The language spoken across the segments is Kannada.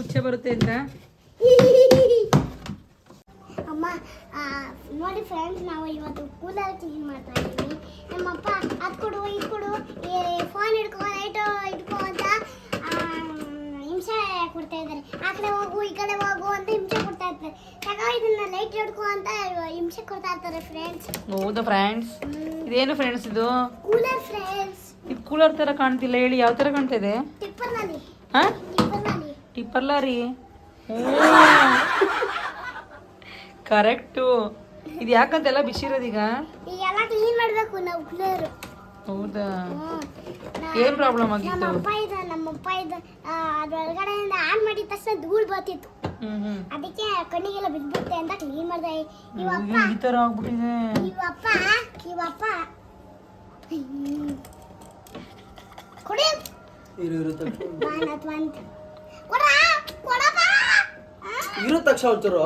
ಉಚ್ಚೆ ಬರುತ್ತೆ ಅಂತ? ಅಮ್ಮ ನೋಡಿ ಫ್ರೆಂಡ್ಸ್ ನಾವು ಇವತ್ತು ಕೂಲರ್ ಕ್ಲೀನ್ ಮಾಡ್ತಾ ಇದ್ದೀವಿ. ನಮ್ಮಪ್ಪ ಅದು ಕೊಡು ಇದು ಕೊಡು ಫೋನ್ ಹಿಡ್ಕೊ ಲೈಟ್ ಇಟ್ಕೋ ಅಂತ ಹಿಂಸೆ ಕೊಡ್ತಾ ಇದ್ದಾರೆ. ಆ ಕಡೆ ಹೋಗು ಈ ಕಡೆ ಹೋಗು ಅಂತ ಹಿಂಸೆ ಕೊಡ್ತಾ ಇರ್ತಾರೆ ತಗೋ ಇದನ್ನ ಲೈಟ್ ಹಿಡ್ಕೊ ಅಂತ ಹಿಂಸೆ ಕೊಡ್ತಾ ಇರ್ತಾರೆ ಫ್ರೆಂಡ್ಸ್ ಹೌದಾ ಫ್ರೆಂಡ್ಸ್ ಇದೇನು ಫ್ರೆಂಡ್ಸ್ ಇದು? ಕೂಲರ್ ಫ್ರೆಂಡ್ಸ್ ಇದು ಕೂಲರ್ ತರ ಕಾಣ್ತಿಲ್ಲ ಹೇಳಿ ಯಾವ ತರ ಕಾಣ್ತಾ ಇದೆ? ಟಿಪ್ಪರ್ನಲ್ಲಿ ಹಾ? ಟಿಪ್ಪರ್ಲ ರೀ? ಕರೆಕ್ಟು. ಇದು ಯಾಕಂತೆಲ್ಲ ಬಿಸಿರೋದೀಗ ಈಗೆಲ್ಲ ಕ್ಲೀನ್ ಮಾಡಬೇಕು ನಾವು ಕೂಲರ್ ಹೌದಾ? ಏನ್ ಪ್ರಾಬ್ಲಮ್ ಆಗಿತ್ತು? ನಮ್ಮಪ್ಪ ಇದ್ದ ನಮ್ಮಪ್ಪ ಇದ್ದ ಆ, ಅದ್ರೊಳಗಡೆಯಿಂದ ಆನ್ ಮಾಡಿದ ತಕ್ಷಣ ಧೂಳು ಬರ್ತಿತ್ತು. ಅದಕ್ಕೆ ಕಣ್ಣಿಗೆಲ್ಲ ಬಿದ್ಬಿಡುತ್ತೆ ಅಂತ ಕ್ಲೀನ್ ಮಾಡ್ದೆ. ಇವಪ್ಪ ಈ ತರ ಆಗ್ಬಿಟ್ಟಿದೆ. ಇವಪ್ಪ ಇವಪ್ಪ. ಕೊಡಿ ಇರು ಇರು ಬಾಣತ್. ಇರು ತಕ್ಷಣ ಒಂಚೂರು.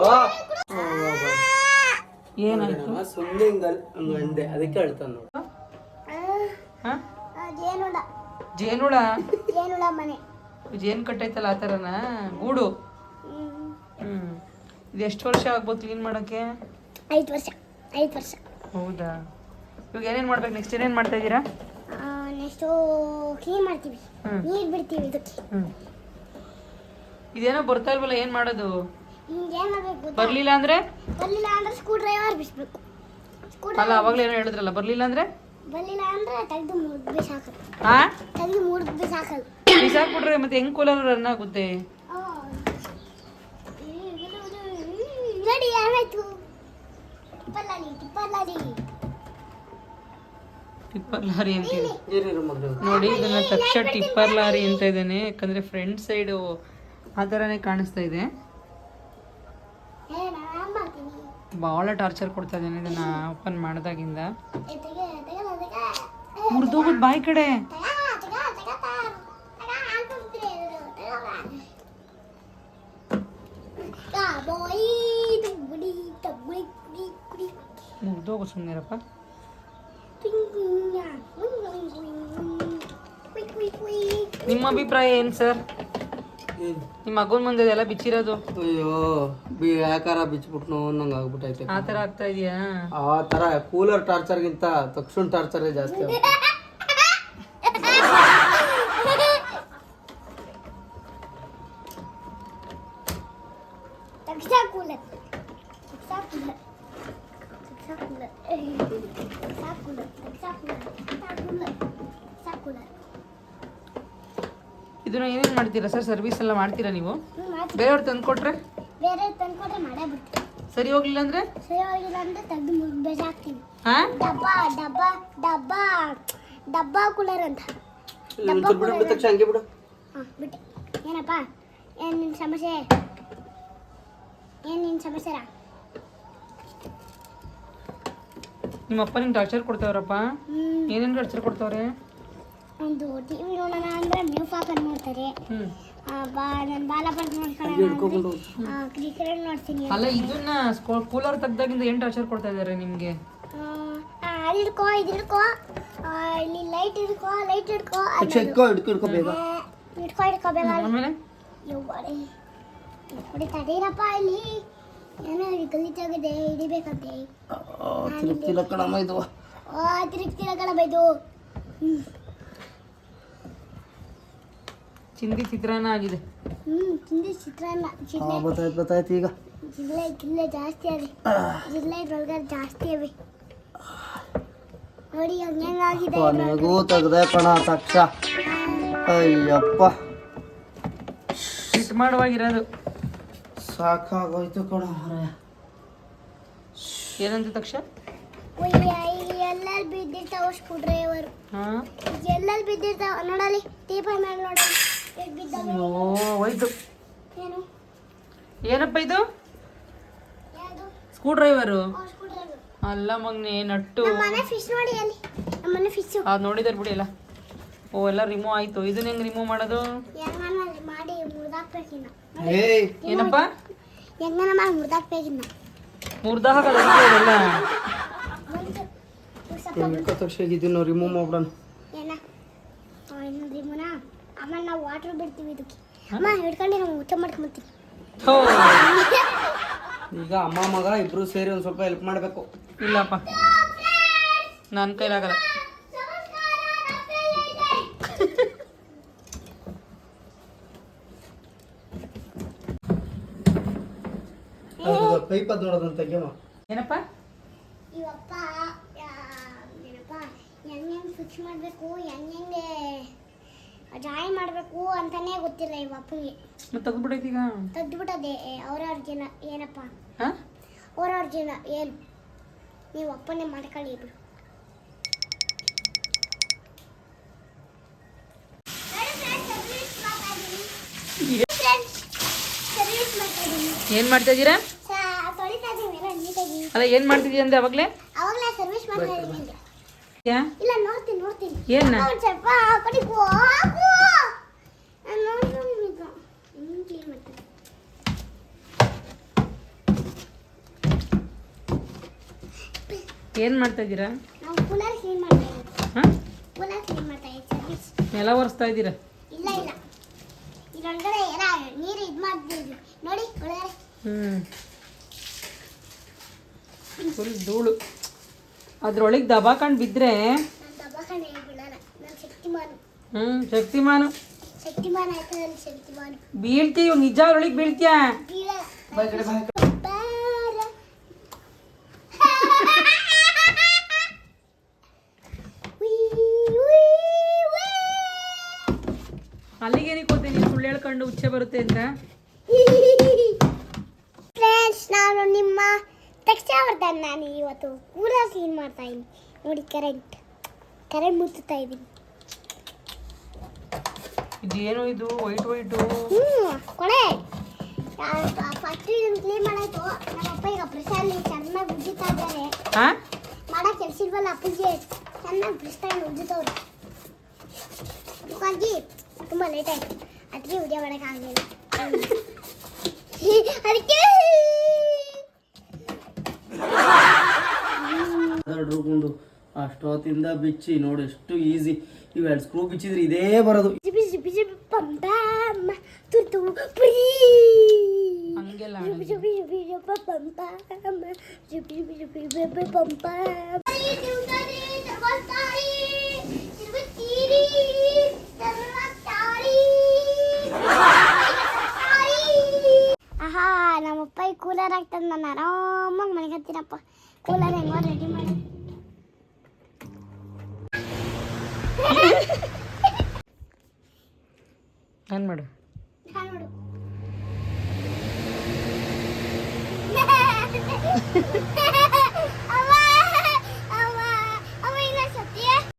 ಏನಾಯ್ತು? ಸುಮ್ಮನೆ ಹಿಂಗ ಹಂಗ ಅಂದೆ. ಅದಕ್ಕೆ ಹೇಳ್ತಾನೆ ನೋಡು. ಜೇನುಳ ಜೇನುಳ ಜೇನುಳ ಮನೆ. ಜೇನ್ ಕಟ್ಟೈತಲ್ಲ ಆ ಥರನ ಗೂಡು. ಇದು ಎಷ್ಟು ವರ್ಷ ಆಗ್ಬೋದು ಕ್ಲೀನ್ ಮಾಡೋಕ್ಕೆ? ಐದು ವರ್ಷ ಐದು ವರ್ಷ. ಹೌದಾ? ಇವಾಗ ಏನೇನ್ ಮಾಡ್ಬೇಕು ನೆಕ್ಸ್ಟ್ ಏನೇನ್ ಮಾಡ್ತಾ ಇದ್ದೀರಾ? ನೆಕ್ಸ್ಟು ಕ್ಲೀನ್ ಮಾಡ್ತೀವಿ. ಹ್ಮ್. ನೀರು ಬಿಡ್ತೀವಿ ಇದಕ್ಕೆ. ಹ್ಮ್. ಇದೇನೋ ಬರ್ತಾ ಇಲ್ವಲ್ಲ ಏನ್ ಮಾಡೋದು? ಬರ್ಲಿಲ್ಲ ಅಂದ್ರೆ? ಬರ್ಲಿಲ್ಲ ಅಂದ್ರೆ ಸ್ಕ್ರೂ ಡ್ರೈವರ್ ಬಿಸ್ಬೇಕು ಅಲ್ಲ ಅವಾಗ್ಲೇ ಏನೋ ಹೇಳಿದ್ರಲ್ಲ ಬರ್ಲಿಲ್ಲ ಅಂದ್ರೆ? ಬರ್ಲಿಲ್ಲ ಅಂದ್ರೆ ತೆಗೆದು ಮುರ್ದು ಬಿಸಾಕದು. ಹಾ ತೆಗೆದು ಮುರ್ದು ಬಿಸಾಕದು. ಬಿಸಾಕ್ಬಿಟ್ರೆ ಮತ್ತೆ ಹೆಂಗ್ ಕೂಲರ್ ರನ್ ಆಗುತ್ತೆ? ನೋಡಿ ಏನಾಯ್ತು ಟಿಪ್ಪಲ್ಲಾರಿ ಟಿಪ್ಪಲ್ಲಾರಿ ಟಿಪ್ಪರ್ ಲಾರಿ ಅಂತ ನೋಡಿ ಇದನ್ನ ತಕ್ಷಣ ಟಿಪ್ಪರ್ ಲಾರಿ ಅಂತ ಇದ್ದಾನೆ. ಯಾಕಂದ್ರೆ ಫ್ರಂಟ್ ಸೈಡ್ ಆ ಥರನೇ ಕಾಣಿಸ್ತಾ ಇದೆ. ಭಾಳ ಟಾರ್ಚರ್ ಕೊಡ್ತಾ ಇದ್ದಾನೆ ಇದನ್ನ ಓಪನ್ ಮಾಡಿದಾಗಿಂದ. ಮುರಿದೋಗುದು ಬಾಯಿ ಕಡೆ. ಮುರಿದೋಗು ಸುಮ್ಮನೆರಪ್ಪ. ನಿಮ್ಮ ಅಭಿಪ್ರಾಯ ಏನು ಸರ್? ನಿಮ್ಮ ಮಗನ ಮುಂದೆ ಎಲ್ಲ ಬಿಚ್ಚಿರೋದು. ಅಯ್ಯೋ ಬಿ ಯಾಕಾರ ಬಿಚ್ಬಿಟ್ನು ನಂಗೆ ಆಗ್ಬಿಟ್ಟೈತೆ ಆ ಥರ ಆಗ್ತಾ ಇದೆಯಾ? ಆ ತರ ಕೂಲರ್ ಟಾರ್ಚರ್ಗಿಂತ ತಕ್ಷಣ ಟಾರ್ಚರೇ ಜಾಸ್ತಿ ಇದನ್ನ ಏನೇನು ಮಾಡ್ತೀರಾ ಸರ್? ಸರ್ವಿಸ್ ಎಲ್ಲ ಮಾಡ್ತೀರಾ ನೀವು? ಬೇರೆಯವ್ರು ತಂದು ಕೊಟ್ರೆ ಬೇರೆ ತಂದ್ಕೊಟ್ರೆ ಮಾಡೇ ಬಿಡ್ತೀನಿ ಸರಿ ಹೋಗ್ಲಿಲ್ಲ ಅಂದ್ರೆ? ಸರಿ ಹೋಗಿಲ್ಲ ಅಂದ್ರೆ ತೆಗೆದು ಮುಗಿ ಬೇಜಾಕ್ತೀನಿ ಹಾ? ಡಬ್ಬ ಡಬ್ಬ ಡಬ್ಬ ಡಬ್ಬ ಕೂಲರ್ ಅಂತ. ಒಂಚೂರು ಬಿಡು ಬಿಟ್ಟ ತಕ್ಷಣ ಹಂಗೆ ಬಿಡು. ಹಾಂ ಬಿಟ್ಟೆ. ಏನಪ್ಪ? ಏನು ನಿನ್ನ ಸಮಸ್ಯೆ? ಏನು ನಿನ್ನ ಸಮಸ್ಯೆರಾ? ನಿಮ್ಮ ಅಪ್ಪ ನಿಂಗೆ ಟಾರ್ಚರ್ ಕೊಡ್ತಾವ್ರಪ್ಪ. ಏನೇನು ಟಾರ್ಚರ್ ಕೊಡ್ತಾವ್ರೆ? ಒಂದು ಟಿ ವಿ ನೋಡೋಣ ಅಂದರೆ ಮ್ಯೂಫ್ ಹಾಕೊಂಡು ನೋಡ್ತಾರೆ. ಬಾ ನನ್ನ ಬಾಲಪಟ್ ನೋಡ್ಕೊಳ್ಳೋಣ ಹಿಡ್ಕೊಂಡು ಕ್ರಿಕೆಟ್ ನೋಡ್ತೀನಿ ಅಲ್ಲ ಇದನ್ನ ಕೂಲರ್ ತೆಗ್ದಾಗಿಂದ ಏನು ಟಾರ್ಚರ್ ಕೊಡ್ತಾ ಇದ್ದಾರೆ ನಿಮಗೆ? ಹಿಡ್ಕೋ ಇದು ಹಿಡ್ಕೋ. ಆ, ಇಲ್ಲಿ ಲೈಟ್ ಹಿಡ್ಕೋ ಲೈಟ್ ಹಿಡ್ಕೋ ಹಿಡ್ಕೊ ಹಿಡ್ಕೊ ಬೇಗ. ಆ, ಹಿಡ್ಕೋ ಬೇಗ. ಆಮೇಲೆ? ಯವ್ವಾಡೆ ನೋಡಿ ತಡೀರಪ್ಪ ಇಲ್ಲಿ. ಏನೋ ಇಲ್ಲಿ ಗಲೀಜಾಗಿದೆ ಹಿಡಿಬೇಕಂತೆ. ತಿರುಗ್ತಿಲ್ಲ ಕಣಮ್ಮ ಇದು. ಚಿಂದಿ ಚಿತ್ರಾನ್ನ ಆಗಿದೆ. ಹ್ಮ್ ತಿಂದು ಚಿತ್ರಾನ್ನ. ಜಿಲ್ಲೆ ಗೊತ್ತಾಯ್ತು ಗೊತ್ತಾಯ್ತು ಈಗ. ಜಿಲ್ಲೆ ಜಿಲ್ಲೆ ಜಾಸ್ತಿ ಅವೆ ಜಿಲ್ಲೆ ಇದ್ರೊಳಗೆ ಜಾಸ್ತಿ ಅವೆ ನೋಡಿ ಹಂಗಾಗಿದೆ ಕೊನೆಗೂ ತೆಗ್ದೆ ಕಣ ತಕ್ಷ. ಅಯ್ಯಪ್ಪ. ಸಿಟ್ ಮಾಡುವಾಗಿರೋದು. ಸಾಕಾಗೋಯ್ತು ಕಣ. ಏನಂತ ತಕ್ಷ? ಎಲ್ಲೆಲ್ಲಿ ಬಿದ್ದಿರ್ತಾವ ಸ್ಕ್ರೂ ಡ್ರೈವರ್ ಹಾ. ಎಲ್ಲೆಲ್ಲಿ ಬಿದ್ದಿರ್ತಾವ ನೋಡಲಿ ಟೀಪ ಮೇಲೆ ನೋಡಲಿ ಹೋಯ್ತು ಏನಪ್ಪ ಇದು? ಸ್ಕ್ರೂ ಡ್ರೈವರು ಅಲ್ಲ ಮಗ್ನೆ ನಟ್ಟು. ಅದು ನೋಡಿದಾರೆ ಬಿಡಿ ಎಲ್ಲ. ಓ ಎಲ್ಲ ರಿಮೂವ್ ಆಯ್ತು. ಇದನ್ನ ಹೆಂಗ್ ರಿಮೂವ್ ಮಾಡೋದು? ಏನಪ್ಪ? ಹೆಂಗನ ಮಾಡಿ ಮುರಿದಾಕ್ಬೇಕಿನ್ನ. ಮುರ್ದ ಹಾಕಲ್ಲ ಹಿಡ್ಕೊ ತಕ್ಷಣ ಇದನ್ನು ರಿಮೂವ್ ಮಾಡ್ಬಿಡೋಣ. ಆಮೇಲೆ ನಾವು ವಾಟರ್ ಬಿಡ್ತೀವಿ ಇದಕ್ಕೆ. ಅಮ್ಮ ಹಿಡ್ಕೊಂಡು ನಾವು ಊಟ ಮಾಡ್ಕೊಂಬತ್ತೀನಿ ಥೋ. ಈಗ ಅಮ್ಮ ಮಗ ಇಬ್ರು ಸೇರಿ ಒಂದು ಸ್ವಲ್ಪ ಹೆಲ್ಪ್ ಮಾಡಬೇಕು. ಇಲ್ಲಪ್ಪ. ನನ್ನ ಕೈಲಾಗಲ್ಲ. ಪೈಪ್ ಅದು ನೋಡೋದಂತ ಏನಪ್ಪ? ಇವಪ್ಪ ಏನಪ್ಪ ಹೆಂಗ್ ಹೆಂಗೆ ಫಿಕ್ಸ್ ಮಾಡಬೇಕು ಹೆಂಗ್ ಹೆಂಗೆ ಜಾಯಿನ್ ಮಾಡಬೇಕು ಅಂತಾನೆ ಗೊತ್ತಿಲ್ಲ ಈ ಅಪ್ಪನಿಗೆ ಮತ್ತೆ ಬಿಡೈತಿ ಈಗ? ತೆಗ್ದುಬಿಟ್ಟದೆ ಅವ್ರವ್ರ ಜನ ಏನಪ್ಪ? ಹಾ? ಅವ್ರವ್ರ ಜನ ಏನು? ನೀವು ಅಪ್ಪನೇ ಮಾಡ್ಕೊಳ್ಳಿ ಬಿಡು ಏನ್ ಮಾಡ್ತಾ ಇದ್ದೀರಾ? ಅಲ್ಲ ಏನ್ ಮಾಡ್ತಿದ್ದೀಯ ಅಂದ್ರೆ ಅವಾಗ್ಲೇ? ಅವಾಗಲೇ ಸರ್ವಿಸ್ ಮಾಡ್ತಾ ಇದ್ದೀನಿ ಅಂದೆ. ಯಾ ಇಲ್ಲ ನೋಡ್ತೀನಿ ನೋಡ್ತೀನಿ ಏನ್ನ ಒಂದ್ ಸ್ವಲ್ಪ ಆ ಕಡೆ ಹೋಗು ನಾನು ನೋಡ್ತೀನಿ ಈಗ ಹ್ಮ್ ಕ್ಲೀನ್ ಮಾಡ್ತೀನಿ ಏನ್ ಮಾಡ್ತಾ ಇದ್ದೀರಾ ನಾವು ಕೂಲರ್ ಕ್ಲೀನ್ ಮಾಡ್ತಾ ಇದ್ದೀವಿ ಹಾ ಕೂಲರ್ ಕ್ಲೀನ್ ಮಾಡ್ತಾ ಇದ್ದೀವಿ ಸರ್ವಿಸ್ ನೆಲ ಒರೆಸ್ತಾ ಇದ್ದೀರಾ ಇಲ್ಲ ಇಲ್ಲ ಇದ್ರೊಳಗಡೆ ಎಲ್ಲ ನೀರು ಇದು ಮಾಡ್ತಿದ್ವಿ ನೋಡಿ ಒಳಗಡೆ ಹ್ಮ್ ಫುಲ್ ಧೂಳು ಅದ್ರೊಳಗೆ ದಬಾಕಂಡ್ ಬಿದ್ರೆ ಹ್ಞೂ ಶಕ್ತಿಮಾನು. ಹ್ಮ್ ಶಕ್ತಿಮಾನು. ಶಕ್ತಿಮಾನ ಆಯ್ತು ನಾನು ಶಕ್ತಿಮಾನು. ಬೀಳ್ತೀವ್ ನಿಜ ಅದ್ರೊಳಗೆ ಬೀಳ್ತೀಯ? ಬೀಳ ಬಾ ಈ ಬಾ. ಬಾರ ಉಯ್, ಉಯ್, ಉಯ್. ಅಲ್ಲಿಗೆ ಏನಕ್ಕೆ ನೀನು ಸುಳ್ಳು ಹೇಳ್ಕೊಂಡು ಉಚ್ಚೆ ಬರುತ್ತೆ ಅಂತ? ಫ್ರೆಂಡ್ಸ್ ನಾನು ನಿಮ್ಮ ತಕ್ಷಾವರ್ಧನ್ ನಾನು ಇವತ್ತು ಪೂರಾ ಕ್ಲೀನ್ ಮಾಡ್ತಾ ಇದ್ದೀನಿ ನೋಡಿ ಕರೆಂಟ್ ಕರೆಂಟ್ ಮುಚ್ಚುತ್ತಾ ಇದ್ದೀನಿ ಇದೇನು ಇದು? ವೈಟ್ ವೈಟು ಹ್ಞೂ ಕೊಳೆ ಫಸ್ಟ್ ಇದನ್ನು ಕ್ಲೀನ್ ಮಾಡಾಯ್ತು. ನಮ್ಮ ಅಪ್ಪ ಈಗ ಪ್ರಸಾದ್ ಚೆನ್ನಾಗಿ ಉಜ್ಜುತ್ತಾ ಇದ್ದಾರೆ. ಹಾ? ಮಾಡಕ್ಕೆ ಕೆಲಸ ಇಲ್ವಲ್ಲ ಅಪ್ಪಂಜಿ ಚೆನ್ನಾಗಿ ಬ್ರಷ್ಟಾಗಿ ಉಜ್ಜುತ್ತವ್ರು. ಹಾಗಾಗಿ ತುಂಬ ಲೇಟ್ ಆಯ್ತು. ಅದಕ್ಕೆ ಉದ್ಯ ಮಾಡೋಕ್ಕಾಗಲಿಲ್ಲ. ಅದಕ್ಕೆ ಹಿಡ್ಕೊಂಡು ಅಷ್ಟೊತ್ತಿಂದ ಬಿಚ್ಚಿ ನೋಡು ಎಷ್ಟು ಈಸಿ ಇವ್ ಎರಡು ಸ್ಕ್ರೂ ಬಿಚ್ಚಿದ್ರೆ ಇದೇ ಬರೋದು ಜಿಬಿ ಜಿಬಿ ಜಿಬಿ ಪಂ ಪಂ ತುರ್ತು ಪುರಿ ಹಂಗೆಲ್ಲ ಜಿಬಿ ಜಿಬಿ ಜಿಬಿ ಜಿಬಿ ಪಂ ಪಂ ಜಿಬಿ ಜಿಬಿ ಜಿಬಿ ಜಿಬಿ ಪಂ ಪಂ ಆಹಾ ನಮ್ಮಪ್ಪ ಈ ಕೂಲರ್ ಆಗ್ತದೆ ನಾನು ಆರಾಮಾಗಿ ಮನೆಗೆ ಹತ್ತೀನಪ್ಪ ಕೂಲರ್ ಹೆಂಗೋ ರೆಡಿ ಮಾಡಿ. ನಾನು ಮಾಡು. ನೋಡು